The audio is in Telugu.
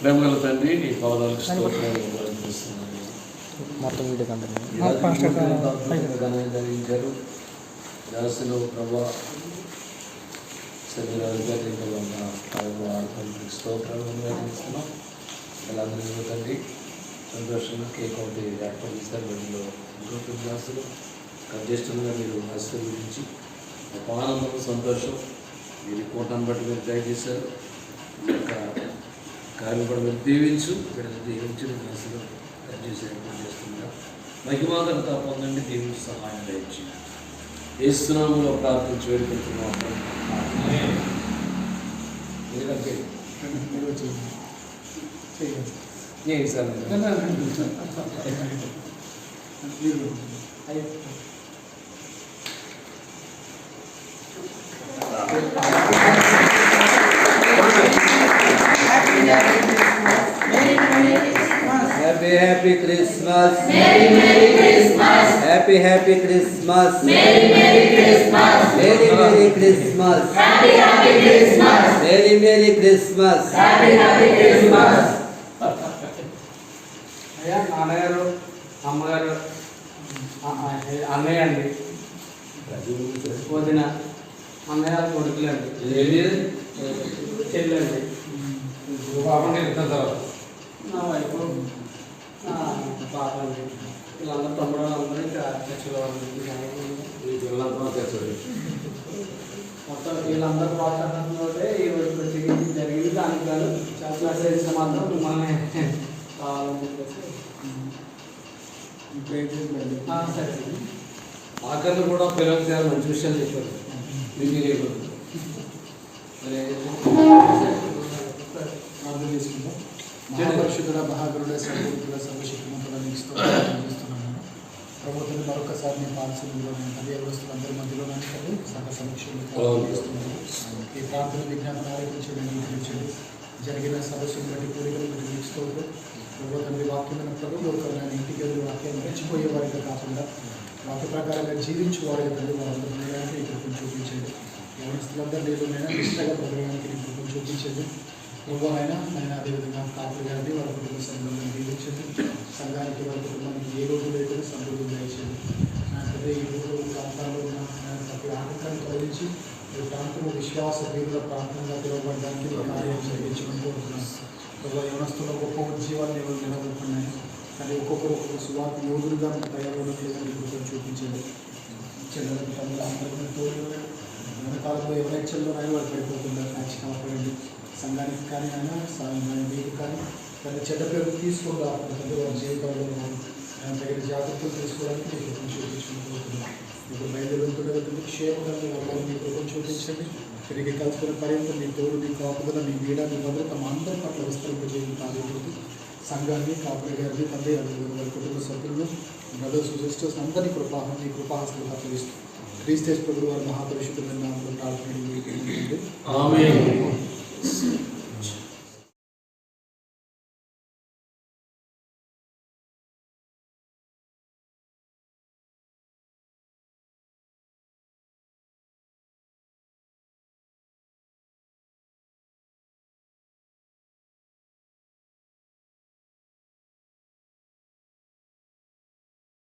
ప్రేమగల తండ్రి నీ పాదాలకు స్తోత్రాలు. మొత్తం వీడియో జరిగించారు దాసులు ప్రభా గారి ఇంట్లో ఉన్న ఆయన ఆడుతున్న స్తోత్రాలు నిర్వహిస్తున్నాం వీళ్ళందరికీ తండ్రి సంతోషంగా కేక్ ఒకటి ఏర్పాటు చేస్తారు వీటిలో ఇంకొక దాసులు కజ్జేష్టంగా మీరు ఆశీర్వదించి ఆనందం సంతోషం మీరు కూటమి బట్టి మీరు దయచేశారు. ఈ యొక్క కార్యం కూడా మీరు దీవించు వీళ్ళని దీవించి మీరు అసలు చేసి ఏర్పాటు చేస్తున్నారు. మహిమాదంతా పొందండి దీవించి సహాయం దయచి ఏస్తున్నాములో ప్రార్థించి వేడుకుంటున్నాం. ఎందుకంటే ఏ sir? Happy Happy Christmas. Merry Merry Christmas. Happy Happy Christmas. Merry Merry Christmas. Merry Merry Christmas. Happy Happy Christmas. Merry Merry Christmas. అయ్యా నాన్నగారు అమ్మగారు ఆ, ఆ, అన్నయ్య అండి వదిన అన్నయ్య వాళ్ళ కొడుకులండి చెల్లండి నా వైఫ్ నా పాప అండి వీళ్ళందరూ తమ్ముడు వాళ్ళందరూ ఇంకా చర్చలో మొత్తం వీళ్ళందరూ ప్రోత్సాహంతో ఈ రోజు ప్రత్యేకించి జరిగింది దానికి గాను చాలా చేసిన మాత్రం మిమ్మల్ని కావాలని చెప్పేసి ఆ, సరే ఆఖరిని కూడా పిల్లలు చేయాలి మంచి విషయాలు చెప్పారు మీకు తెలియకూడదు మరి ప్రార్థన చేసుకుందాం మహాపరిశుద్ధుడ మహాగురుడ సర్వోత్తుడ చేస్తున్నాను ప్రభుత్వం మరొకసారి నేను పాల్సిందిలో నేను తల్లి వ్యవస్థలు అందరి మధ్యలో నేను సభ సమక్షంలో ఈ ప్రార్థన విజ్ఞాపన అంగీకరించండి. జరిగిన సదస్సును బట్టి కోరికలు బట్టి నీకు స్తోత్రం ప్రభు తండ్రి వాక్యమైన ప్రభుత్వ నేను ఇంటికి వెళ్ళి వాక్యాన్ని మర్చిపోయే వారిగా కాకుండా వాక్య ప్రకారంగా జీవించే వారిగా తండ్రి వారందరూ ఉండడానికి ఈ కృపను చూపించండి. యవనస్తులందరూ నేను నిష్టగా నీ కృపను చూపించండి. నువ్వు ఆయన ఆయన అదేవిధంగా కాపులు గారిని వాళ్ళ కుటుంబ సభ్యులను దీవించండి సంఘానికి వాళ్ళ కుటుంబానికి ఏ రోజు లేకుండా సమృద్ధి దయచేయండి అదే ఈ ఊరు ప్రాంతాల్లో ఉన్న ఆయన ప్రతి ఆటంకాన్ని తొలగించి ఈ ప్రాంతం విశ్వాస వీరుల ప్రాంతంగా పిలువబడడానికి కార్యం జరిగించమని కోరుతున్నాను ప్రభావ యవనస్తుల గొప్ప ఉద్యోగాన్ని ఎవరు నిలబడుతున్నాయి కానీ ఒక్కొక్కరు ఒక్కొక్క సువార్త యోగులుగా తయారవడం కృపను చూపించండి. చెల్లెలకు తమ్ముడు అందరికీ తోడు వెనకాలంలో ఎవరైతే చెల్లున్నాయో వాళ్ళు పడిపోతున్నారు కాచి కాపాడండి. సంఘానికి కానీ అయినా సా- మీకు కానీ దాని చెడ్డ పేరు తీసుకొని రాకుండా వారి జీవితంలో ఆయన తగిన జాగ్రత్తలు తీసుకోవడానికి మీకు కృపను చూపించుకుంటున్నాను మీకు బయలుదేరుతుండగా క్షేమంగా వాళ్ళని మీ చూపించండి. తిరిగి కలుసుకున్న పర్యంతం మీ తోడు మీ కాపుదల మీ నీడ మీ భద్రత మా అందరి పట్ల విస్తరింపజేయడం కార్యకృతి సంఘాన్ని కాపురి గారిని తండ్రి అదేవిధంగా వారి కుటుంబ సభ్యులను బ్రదర్స్ సిస్టర్స్ అందరినీ కృపాహం మీ కృపాహస్తులు అప్పగిస్తూ క్రీస్తేశ్వరుడు వారి మహాపరిషుద్ధమైన నామంలో ప్రార్థన